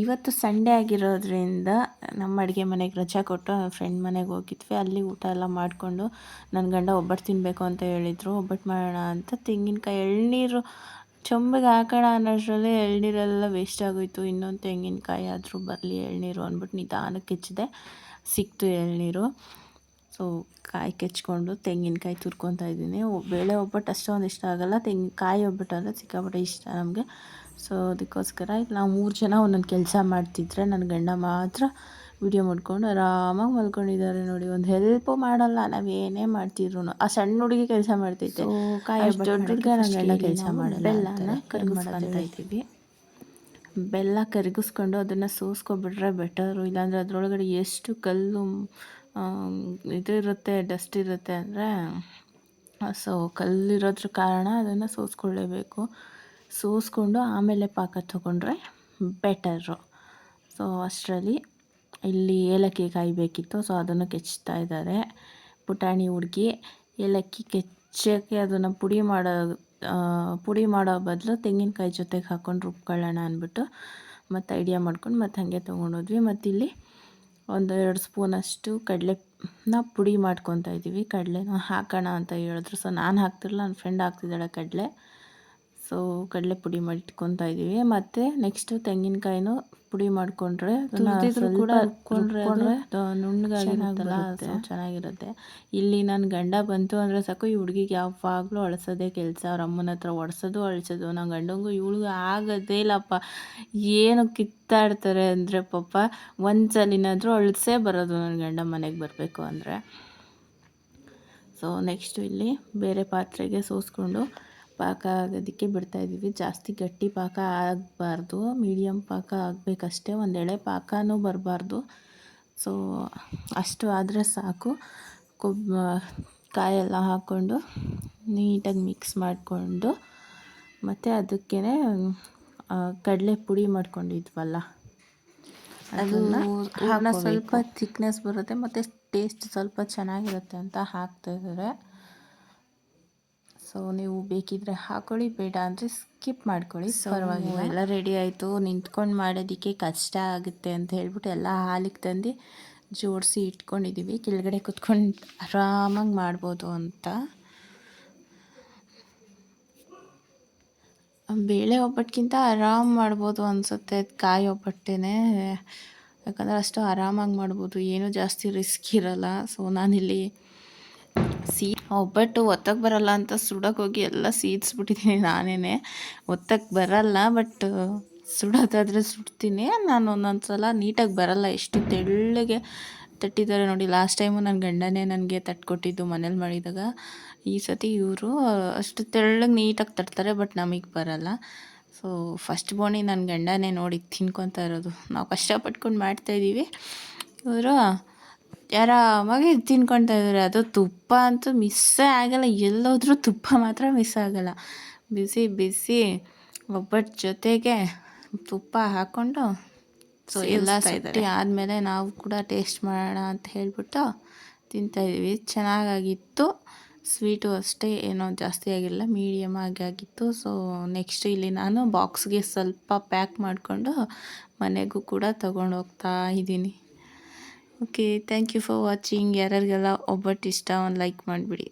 ಇವತ್ತು ಸಂಡೇ ಆಗಿರೋದ್ರಿಂದ ನಮ್ಮ ಅಡುಗೆ ಮನೆಗೆ ರಜಾ ಕೊಟ್ಟು ಫ್ರೆಂಡ್ ಮನೆಗೆ ಹೋಗಿದ್ವಿ. ಅಲ್ಲಿ ಊಟ ಎಲ್ಲ ಮಾಡಿಕೊಂಡು ನನ್ನ ಗಂಡ ಒಬ್ಬಟ್ಟು ತಿನ್ನಬೇಕು ಅಂತ ಹೇಳಿದರು. ಒಬ್ಬಟ್ಟು ಮಾಡೋಣ ಅಂತ ತೆಂಗಿನಕಾಯಿ, ಎಳ್ನೀರು ಚೊಂಬಿಗೆ ಹಾಕೋಣ ಅನ್ನೋಷ್ಟರಲ್ಲಿ ಎಳ್ನೀರೆಲ್ಲ ವೇಸ್ಟ್ ಆಗೋಯ್ತು. ಇನ್ನೊಂದು ತೆಂಗಿನಕಾಯಿ ಆದರೂ ಬರಲಿ ಎಳ್ನೀರು ಅಂದ್ಬಿಟ್ಟು ನಿಧಾನಕ್ಕೆ ಹೆಚ್ಚಿದೆ. ಸಿಕ್ತು ಎಳ್ನೀರು. ಸೊ ಕಾಯಿ ಕೆಚ್ಕೊಂಡು ತೆಂಗಿನಕಾಯಿ ತುರ್ಕೊತಾ ಇದ್ದೀನಿ. ಬೇಳೆ ಒಬ್ಬಟ್ಟು ಅಷ್ಟೊಂದು ಇಷ್ಟ ಆಗೋಲ್ಲ. ತೆಂಗಿನಕಾಯಿ ಒಬ್ಬಟ್ಟು ಅಂದರೆ ಸಿಕ್ಕಾಪಟ್ಟೆ ಇಷ್ಟ ನಮಗೆ. ಸೊ ಅದಕ್ಕೋಸ್ಕರ ನಾವು ಮೂರು ಜನ ಒಂದೊಂದು ಕೆಲಸ ಮಾಡ್ತಿದ್ರೆ ನನ್ನ ಗಂಡ ಮಾತ್ರ ವಿಡಿಯೋ ಮಾಡ್ಕೊಂಡು ಆರಾಮಾಗಿ ಮಲ್ಕೊಂಡಿದ್ದಾರೆ ನೋಡಿ. ಒಂದು ಹೆಲ್ಪು ಮಾಡಲ್ಲ ನಾವು ಏನೇ ಮಾಡ್ತಿದ್ರು ಆ ಸಣ್ಣ ಹುಡುಗಿ ಕೆಲಸ ಮಾಡ್ತೈತೆ. ನನ್ನ ಗಂಡ ಕೆಲಸ ಮಾಡಲ್ಲ ಇದ್ದೀವಿ ಬೆಲ್ಲ ಕರಗಿಸ್ಕೊಂಡು ಅದನ್ನು ಸೋಸ್ಕೊಬಿಟ್ರೆ ಬೆಟರು ಇಲ್ಲಾಂದರೆ ಅದರೊಳಗಡೆ ಎಷ್ಟು ಕಲ್ಲು ಇದು ಇರುತ್ತೆ ಡಸ್ಟ್ ಇರುತ್ತೆ ಅಂದರೆ ಸೊ ಕಲ್ಲಿರೋದ್ರ ಕಾರಣ ಅದನ್ನು ಸೋಸ್ಕೊಳ್ಳೇಬೇಕು. ಸೋಸ್ಕೊಂಡು ಆಮೇಲೆ ಪಾಕ ತಗೊಂಡ್ರೆ ಬೆಟರು ಸೊ ಅಷ್ಟರಲ್ಲಿ ಇಲ್ಲಿ ಏಲಕ್ಕಿ ಕಾಯಬೇಕಿತ್ತು ಸೊ ಅದನ್ನು ಕೆಚ್ತಾ ಇದ್ದಾರೆ. ಪುಟಾಣಿ ಹುಡುಗಿ ಏಲಕ್ಕಿ ಕೆಚ್ಚಕ್ಕೆ ಅದನ್ನು ಪುಡಿ ಮಾಡೋ ಪುಡಿ ಮಾಡೋ ಬದಲು ತೆಂಗಿನಕಾಯಿ ಜೊತೆಗೆ ಹಾಕ್ಕೊಂಡು ರುಬ್ಕೊಳ್ಳೋಣ ಅಂದ್ಬಿಟ್ಟು ಮತ್ತು ಐಡಿಯಾ ಮಾಡ್ಕೊಂಡು ಮತ್ತು ಹಾಗೆ ತೊಗೊಂಡೋದ್ವಿ. ಮತ್ತು ಇಲ್ಲಿ ಒಂದು ಎರಡು ಸ್ಪೂನಷ್ಟು ಕಡಲೆನ ಪುಡಿ ಮಾಡ್ಕೊತಾ ಇದ್ದೀವಿ. ಕಡಲೆನ ಹಾಕೋಣ ಅಂತ ಹೇಳಿದ್ರು. ಸೊ ನಾನು ಹಾಕ್ತಿರಲ್ಲ ನನ್ನ ಫ್ರೆಂಡ್ ಹಾಕ್ತಿದ್ದಾಳೆ ಕಡಲೆ. ಸೊ ಕಡಲೆ ಪುಡಿ ಮಾಡಿ ಇಟ್ಕೊತಾ ಇದ್ದೀವಿ. ಮತ್ತೆ ನೆಕ್ಸ್ಟ್ ತೆಂಗಿನಕಾಯಿನೂ ಪುಡಿ ಮಾಡ್ಕೊಂಡ್ರೆ ಕೂಡ ನುಣ್ಣಗಾಗಿರುತ್ತಲ್ಲ ಚೆನ್ನಾಗಿರುತ್ತೆ. ಇಲ್ಲಿ ನನ್ನ ಗಂಡ ಬಂತು ಅಂದ್ರೆ ಸಾಕು ಈ ಹುಡುಗಿಗೆ ಯಾವಾಗ್ಲೂ ಅಳಿಸೋದೇ ಕೆಲಸ. ಅವ್ರ ಅಮ್ಮನ ಹತ್ರ ಒಡ್ಸೋದು ಅಳಿಸೋದು. ನನ್ನ ಗಂಡಂಗೂ ಇವಳಿಗೂ ಆಗೋದೇ ಇಲ್ಲಪ್ಪ. ಏನು ಕಿತ್ತಾಡ್ತಾರೆ ಅಂದರೆ ಪಾಪ ಒಂದ್ಸಲಿನಾದ್ರೂ ಅಳಿಸೇ ಬರೋದು ನನ್ನ ಗಂಡ ಮನೆಗೆ ಬರಬೇಕು ಅಂದರೆ. ಸೊ ನೆಕ್ಸ್ಟು ಇಲ್ಲಿ ಬೇರೆ ಪಾತ್ರೆಗೆ ಸೋಸ್ಕೊಂಡು ಪಾಕ ಆಗೋದಕ್ಕೆ ಬಿಡ್ತಾಯಿದ್ದೀವಿ ಜಾಸ್ತಿ ಗಟ್ಟಿ ಪಾಕ ಆಗಬಾರ್ದು. ಮೀಡಿಯಮ್ ಪಾಕ ಆಗಬೇಕಷ್ಟೇ. ಒಂದು ಎಳೆ ಪಾಕನೂ ಬರಬಾರ್ದು. ಸೊ ಅಷ್ಟು ಆದರೆ ಸಾಕು. ಕೊಬ್ ಕಾಯೆಲ್ಲ ಹಾಕ್ಕೊಂಡು ನೀಟಾಗಿ ಮಿಕ್ಸ್ ಮಾಡಿಕೊಂಡು ಮತ್ತು ಅದಕ್ಕೆ ಕಡಲೆ ಪುಡಿ ಮಾಡ್ಕೊಂಡಿದ್ವಲ್ಲ? ಅದನ್ನು ಸ್ವಲ್ಪ ಥಿಕ್ನೆಸ್ ಬರುತ್ತೆ ಮತ್ತು ಟೇಸ್ಟ್ ಸ್ವಲ್ಪ ಚೆನ್ನಾಗಿರುತ್ತೆ ಅಂತ ಹಾಕ್ತಾಯಿದ್ದಾರೆ ಸೊ ನೀವು ಬೇಕಿದ್ರೆ ಹಾಕೊಳ್ಳಿ ಬೇಡ ಅಂದರೆ ಸ್ಕಿಪ್ ಮಾಡ್ಕೊಳ್ಳಿ ಪರವಾಗಿಲ್ಲ. ಎಲ್ಲ ರೆಡಿ ಆಯಿತು. ನಿಂತ್ಕೊಂಡು ಮಾಡೋದಕ್ಕೆ ಕಷ್ಟ ಆಗುತ್ತೆ ಅಂತ ಹೇಳ್ಬಿಟ್ಟು ಎಲ್ಲ ಹಾಲಿಗೆ ತಂದು ಜೋಡಿಸಿ ಇಟ್ಕೊಂಡಿದ್ದೀವಿ ಕೆಳಗಡೆ ಕುತ್ಕೊಂಡು ಆರಾಮಾಗಿ ಮಾಡ್ಬೋದು ಅಂತ. ಬೇಳೆ ಒಬ್ಬಟ್ಟಿಗಿಂತ ಆರಾಮ್ ಮಾಡ್ಬೋದು ಅನಿಸುತ್ತೆ. ಕಾಯಿ ಒಬ್ಬಟ್ಟೇನೆ. ಯಾಕಂದರೆ ಅಷ್ಟು ಆರಾಮಾಗಿ ಮಾಡ್ಬೋದು. ಏನೂ ಜಾಸ್ತಿ ರಿಸ್ಕ್ ಇರಲ್ಲ. ಸೊ ನಾನಿಲ್ಲಿ ಸೀ ಒಬ್ಬಟ್ಟು ಒತ್ತಕ್ಕೆ ಬರಲ್ಲ ಅಂತ ಸುಡೋಕೆ ಹೋಗಿ ಎಲ್ಲ ಸೀದಿಸ್ಬಿಟ್ಟಿದ್ದೀನಿ ನಾನೇ ಒತ್ತಕ್ಕೆ ಬರಲ್ಲ ಬಟ್ ಸುಡೋದಾದರೆ ಸುಡ್ತೀನಿ. ನಾನು ಒಂದೊಂದು ಸಲ ನೀಟಾಗಿ ಬರಲ್ಲ, ಎಷ್ಟು ತೆಳ್ಳಗೆ ತಟ್ಟಿದ್ದಾರೆ ನೋಡಿ. ಲಾಸ್ಟ್ ಟೈಮು ನನ್ನ ಗಂಡನೇ ನನಗೆ ತಟ್ಕೊಟ್ಟಿದ್ದು ಮನೇಲಿ ಮಾಡಿದಾಗ. ಈ ಸತಿ ಇವರು ಅಷ್ಟು ತೆಳ್ಳಗೆ ನೀಟಾಗಿ ತಟ್ತಾರೆ ಬಟ್ ನಮಗೆ ಬರಲ್ಲ. ಸೊ ಫಸ್ಟ್ ಬೋಣಿ ನನ್ನ ಗಂಡನೇ ನೋಡಿ ತಿನ್ಕೊತಾ ಇರೋದು. ನಾವು ಕಷ್ಟಪಟ್ಕೊಂಡು ಮಾಡ್ತಾಯಿದ್ದೀವಿ ಇವರು ಆರಾಮಾಗಿ ತಿನ್ಕೊಳ್ತಾ ಇದ್ದಾರೆ. ಅದು ತುಪ್ಪ ಅಂತೂ ಮಿಸ್ಸೇ ಆಗಲ್ಲ. ಎಲ್ಲೋದ್ರೂ ತುಪ್ಪ ಮಾತ್ರ ಮಿಸ್ ಆಗಲ್ಲ. ಬಿಸಿ ಬಿಸಿ ಒಬ್ಬಟ್ಟು ಜೊತೆಗೆ ತುಪ್ಪ ಹಾಕ್ಕೊಂಡು ಸೊ ಎಲ್ಲ ಸೈಡ್ ಆದಮೇಲೆ ನಾವು ಕೂಡ ಟೇಸ್ಟ್ ಮಾಡೋಣ ಅಂತ ಹೇಳ್ಬಿಟ್ಟು ತಿಂತಾಯಿದ್ವಿ ಚೆನ್ನಾಗಾಗಿತ್ತು. ಸ್ವೀಟು ಅಷ್ಟೇ ಏನೋ ಜಾಸ್ತಿ ಆಗಿಲ್ಲ. ಮೀಡಿಯಮ್ ಆಗಿ ಆಗಿತ್ತು. ಸೊ ನೆಕ್ಸ್ಟ್ ಇಲ್ಲಿ ನಾನು ಬಾಕ್ಸ್ಗೆ ಸ್ವಲ್ಪ ಪ್ಯಾಕ್ ಮಾಡಿಕೊಂಡು ಮನೆಗೂ ಕೂಡ ತಗೊಂಡು ಹೋಗ್ತಾ ಇದ್ದೀನಿ. Okay thank you for watching ಯಾರ್ಯಾರಿಗೆಲ್ಲ ಒಬ್ಬಟ್ಟು ಇಷ್ಟ ಒಂದು ಲೈಕ್ ಮಾಡಿಬಿಡಿ.